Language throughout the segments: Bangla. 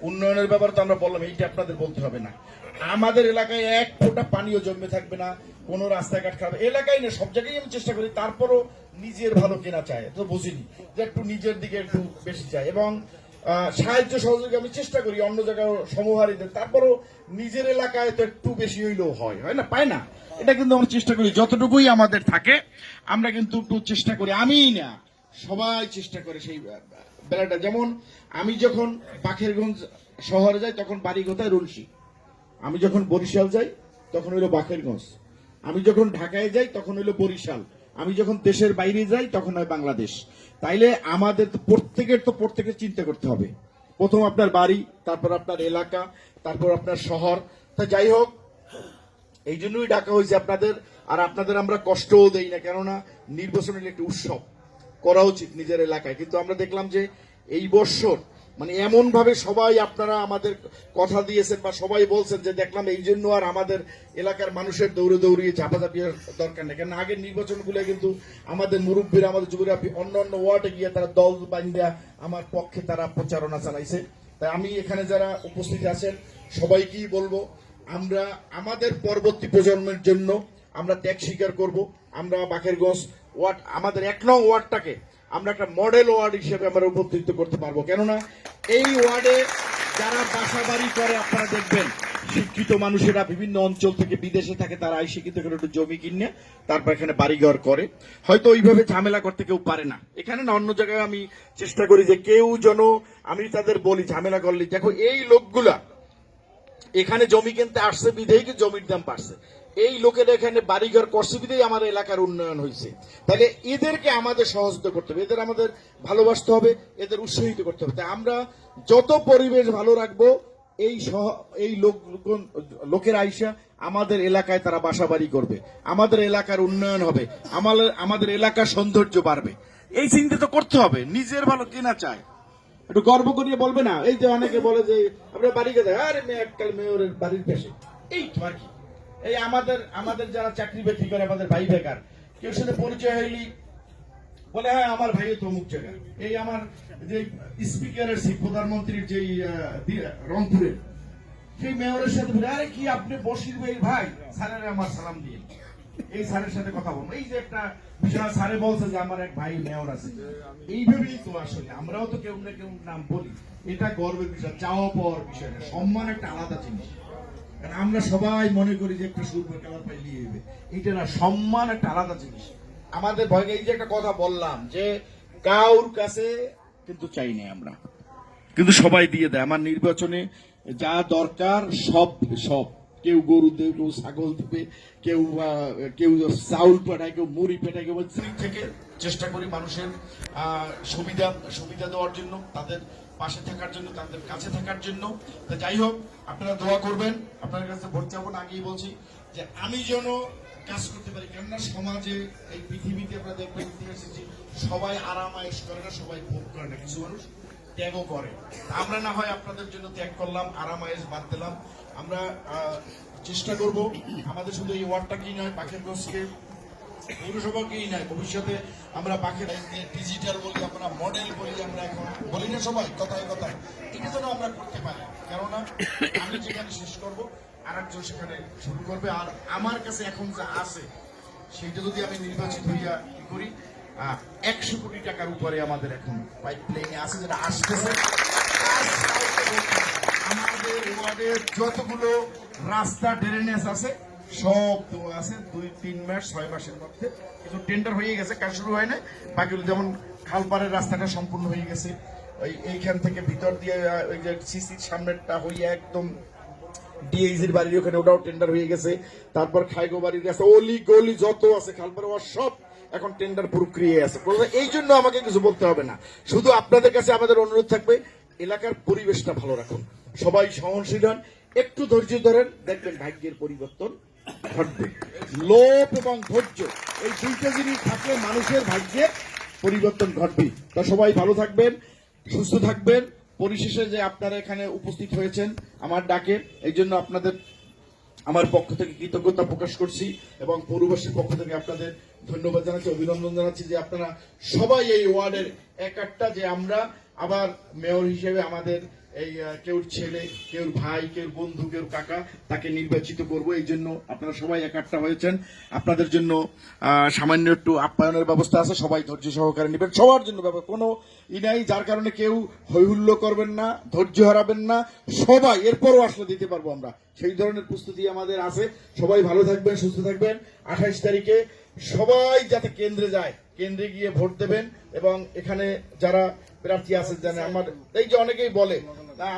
উন্নয়নের ব্যাপারে তো আমরা বললাম, এইটা আপনাদের বলতে হবে না। আমাদের এলাকায় এক ফোঁটা জমে থাকবে না রাস্তাঘাট খারাপ। এলাকায় না, সব জায়গায় আমি চেষ্টা করি, তারপরও নিজের ভালো কেনা চায় তো বুঝিনি। যে একটু নিজের দিকে একটু বেশি চাই। এবং সাহায্য সহযোগী আমি চেষ্টা করি অন্য জায়গায় সমহারীদের। তারপরও নিজের এলাকায় তো একটু বেশি হইলেও হয় হয় না? পায় না? এটা কিন্তু আমরা চেষ্টা করি, যতটুকুই আমাদের থাকে, আমরা কিন্তু একটু চেষ্টা করি। আমিই না। সবাই চেষ্টা করে সেই বেলাটা। যেমন আমি যখন বাখেরগঞ্জ শহরে যাই, তখন বাড়ি কোথায়? রুলসি আমি যখন বরিশাল যাই, তখন হইল বাখেরগঞ্জ আমি যখন ঢাকায় যাই, তখন হইল বরিশাল। আমি যখন দেশের বাইরে যাই, তখন হয় বাংলাদেশ। তাইলে আমাদের তো প্রত্যেকের তো প্রত্যেকের চিন্তা করতে হবে। প্রথম আপনার বাড়ি, তারপর আপনার এলাকা, তারপর আপনার শহর। তা যাই হোক, এই জন্যই ডাকা হয়েছে আপনাদের, আর আপনাদের আমরা কষ্টও দেই না। কেননা নির্বাচনের একটি উৎসব। করা উচিত নিজের এলাকায়। কিন্তু আমরা দেখলাম যে এই বৎসর মানে এমন ভাবে সবাই আপনারা আমাদের কথা দিয়েছেন বা সবাই বলছেন যে দেখলাম এই জন্য আর আমাদের এলাকার মানুষের দৌড়ে দৌড়িয়ে ঝাপাঝাপি দরকার নেই। কেন আগের নির্বাচনগুলো কিন্তু আমাদের মুরব্বীরা, আমাদের যুবরা, অন্য অন্য ওয়ার্ডে গিয়ে তারা দল বান্ধা আমার পক্ষে তারা প্রচারণা চালাইছে। তাই আমি এখানে যারা উপস্থিত আছেন, সবাইকেই বলব, আমরা আমাদের পরবর্তী প্রজন্মের জন্য আমরা ত্যাগ স্বীকার করব। আমরা বাকেরগঞ্জ ওয়ার্ড, আমাদের এক নং ওয়ার্ডটাকে আমরা একটা মডেল ওয়ার্ড হিসেবে আমরা উপকৃত করতে পারব। কেননা এই ওয়ার্ডে যারা বাসা বাড়ি করে, আপনারা দেখবেন, শিক্ষিত মানুষেরা বিভিন্ন অঞ্চল থেকে বিদেশে থাকে, তারা এই শিক্ষিত করে একটু জমি কিনে, তারপর এখানে বাড়িঘর করে। হয়তো ওইভাবে ঝামেলা করতে কেউ পারে না। এখানে না, অন্য জায়গায় আমি চেষ্টা করি যে কেউ যেন, আমি তাদের বলি, ঝামেলা করলে। দেখো, এই লোকগুলা, এখানে জমি কিনতে আসছে বিধেই জমির দাম বাড়ছে। এই লোকের এখানে বাড়িঘর করছে বিধেই আমার এলাকার উন্নয়ন হয়েছে। তাহলে এদেরকে আমাদের সহযোগিতা করতে হবে, এদের আমাদের ভালোবাসতে হবে, এদের উৎসাহিত করতে হবে। তাই আমরা যত পরিবেশ ভালো রাখব, এই সহ, এই লোক লোকের আইসা আমাদের এলাকায় তারা বাসা বাড়ি করবে। আমাদের এলাকার উন্নয়ন হবে আমাদের আমাদের এলাকার সৌন্দর্য বাড়বে। এই চিন্তা তো করতে হবে, নিজের ভালো কেনা চায় একটু গর্ব করিয়ে বলবে না? এই যে অনেকে বলে যে আমরা বাড়ি গেছে আরে মেয়ে, এককাল মেয়রের বাড়ির পেশে। এই তো আর কি। এই আমাদের আমাদের যারা চাকরি বাকরি করে আমাদের ভাই বেকার কেউ সাথে পরিচয় হইলি বলে হ্যাঁ আমার ভাই তো অমুক জায়গায়। এই আমার যে স্পিকারের প্রধানমন্ত্রীর আহ, রংপুরের সেই মেয়রের সাথে বলে, আরে কি আপনি বসির ভাই ভাই? স্যারের আমার সালাম দিয়ে। এই স্যারের সাথে কথা বলব। এই যে একটা বিষয় স্যারে বলছে যে আমার এক ভাই মেয়র আছে। এইভাবেই তো আসলে আমরাও তো কেউ না কেউ নাম বলি। এটা গর্বের বিষয় চাওয়া পাওয়ার বিষয় সম্মান একটা আলাদা জিনিস। আমরা সবাই মনে করি যে একটা সুর কালার পাইলে হবে এটা না, সম্মান একটা আলাদা জিনিস। আমাদের ভয় এই যে একটা কথা বললাম যে কাউর কাছে কিন্তু চাই না আমরা। কিন্তু সবাই দিয়ে দেয়। আমার নির্বাচনে যা দরকার সব সব। কেউ গরু দেবে, কেউ ছাগল দেবে, কেউ কেউ চাউল পাঠায় কেউ মুড়ি পাঠায় কেউ স্ত্রী থেকে চেষ্টা করি মানুষের সুবিধা সুবিধা দেওয়ার জন্য, তাদের পাশে থাকার জন্য, তাদের কাছে থাকার জন্য। তা যাই হোক, আপনারা দোয়া করবেন। আপনার কাছে ভোট চাবো না, আগেই বলছি যে আমি যেন কাজ করতে পারি। কেননা সমাজে এই পৃথিবীতে আমরা দেখবেন, ইতিহাসে যে সবাই করে না, সবাই ভোগ করে না। কিছু মানুষ ত্যাগও করে। আমরা না হয় আপনাদের জন্য ত্যাগ করলাম আরাম আয়েস বাদ দিলাম। আমরা চেষ্টা করব, আমাদের শুধু এই ওয়ার্ডটা কি নয় পাখের গোসকে পৌরসভাকেই নয়, ভবিষ্যতে আমরা পাখের ডিজিটাল বলি আমরা, মডেল বলি আমরা এখন। বলি না সবাই, কথায় কথায়। এটা যেন আমরা করতে পারি। কেননা, আমি যেখানে শেষ করব আর একজন সেখানে শুরু করবে। আর আমার কাছে এখন যা আছে সেইটা যদি আমি নির্বাচিত হইয়া করি একশো কোটি টাকার উপরে আমাদের এখন পাইপ লাইনে আছে, যেটা আসতেছে। আমাদের ওয়ার্ডের যতগুলো রাস্তা ড্রেনেজ আছে, সব দেওয়া আছে, দুই, তিন মাস, ছয় মাসের মধ্যে। কিন্তু টেন্ডার হয়ে গেছে, কাজ শুরু হয় না বাকিগুলো যেমন খালপাড়ের রাস্তাটা সম্পূর্ণ হয়ে গেছে। ওই এইখান থেকে ভিতর দিয়ে ওই যে সিসির সামনেরটা হয়ে একদম ডিএইজির বাড়ির ওখানে ওটাও টেন্ডার হয়ে গেছে। তারপর খাইগো বাড়ির গেছে অলি গলি যত আছে, খালপাড়া সব এখন টেন্ডার প্রক্রিয়ায় আছে। এই জন্য আমাকে কিছু বলতে হবে না। শুধু আপনাদের কাছে আমাদের অনুরোধ থাকবে, এলাকার পরিবেশটা ভালো রাখুন। সবাই সহনশীল হন, একটু ধৈর্য ধরেন, দেখবেন ভাগ্যের পরিবর্তন ঘটবে। লোভ এবং ধৈর্য, এই দুইটা জিনিস থাকলে মানুষের ভাগ্যে পরিবর্তন ঘটবে তা সবাই ভালো থাকবেন, সুস্থ থাকবেন। পরিশেষে যে আপনারা এখানে উপস্থিত হয়েছেন, আমার ডাকে এই জন্য আপনাদের আমার পক্ষ থেকে কৃতজ্ঞতা প্রকাশ করছি এবং পৌরবাসীর পক্ষ থেকে আপনাদের ধন্যবাদ জানাচ্ছি, অভিনন্দন জানাচ্ছি যে আপনারা সবাই এই ওয়ার্ডের এক একটা যে আমরা আবার মেয়র হিসেবে আমাদের এই কেউর ছেলে, কেউর ভাই, কেউর বন্ধু কেউ কাকা, তাকে নির্বাচিত করব। এই জন্য আপনারা সবাই একাট্টা হয়েছেন। আপনাদের জন্য সামান্য একটু আপ্যায়নের ব্যবস্থা আছে। সবাই ধৈর্য সহকারে নেবেন। সবার জন্য কোনো ই নাই, যার কারণে কেউ হৈহুল্য করবেন না, ধৈর্য হারাবেন না। সবাই, এরপরও আসলে দিতে পারব আমরা। সেই ধরনের প্রস্তুতি আমাদের আছে। সবাই ভালো থাকবেন, সুস্থ থাকবেন। আঠাইশ তারিখে সবাই যাতে কেন্দ্রে যায় কেন্দ্রে গিয়ে ভোট দেবেন এবং এখানে যারা প্রার্থী আছে জানে আমার, এই যে অনেকেই বলে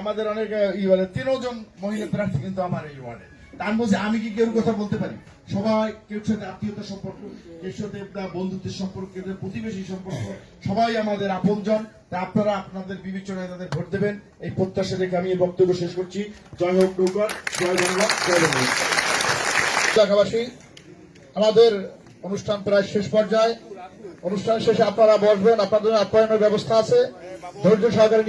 আমাদের অনেক, ই বলে, তিনজন মহিলা প্রার্থী কিন্তু আমার এই ওয়ার্ডে। তা আমি বলছি, আমি কি কেউ কথা বলতে পারি? সবাই কেউ সাথে আত্মীয়তা সম্পর্ক কেউ সাথে বন্ধুত্বের সম্পর্ক প্রতিবেশী সম্পর্ক, সবাই আমাদের আপনজন। তা আপনারা আপনাদের বিবেচনায় তাদের ভোট দেবেন। এই প্রত্যাশা রেখে আমি এই বক্তব্য শেষ করছি। জয় হোক নৌকর, জয় বাংলা জয় বাংলা। আমাদের অনুষ্ঠান প্রায় শেষ পর্যায়ে। অনুষ্ঠান শেষে আপনারা বসবেন আপনাদের আপ্যায়নের ব্যবস্থা আছে। ধৈর্য সহকারে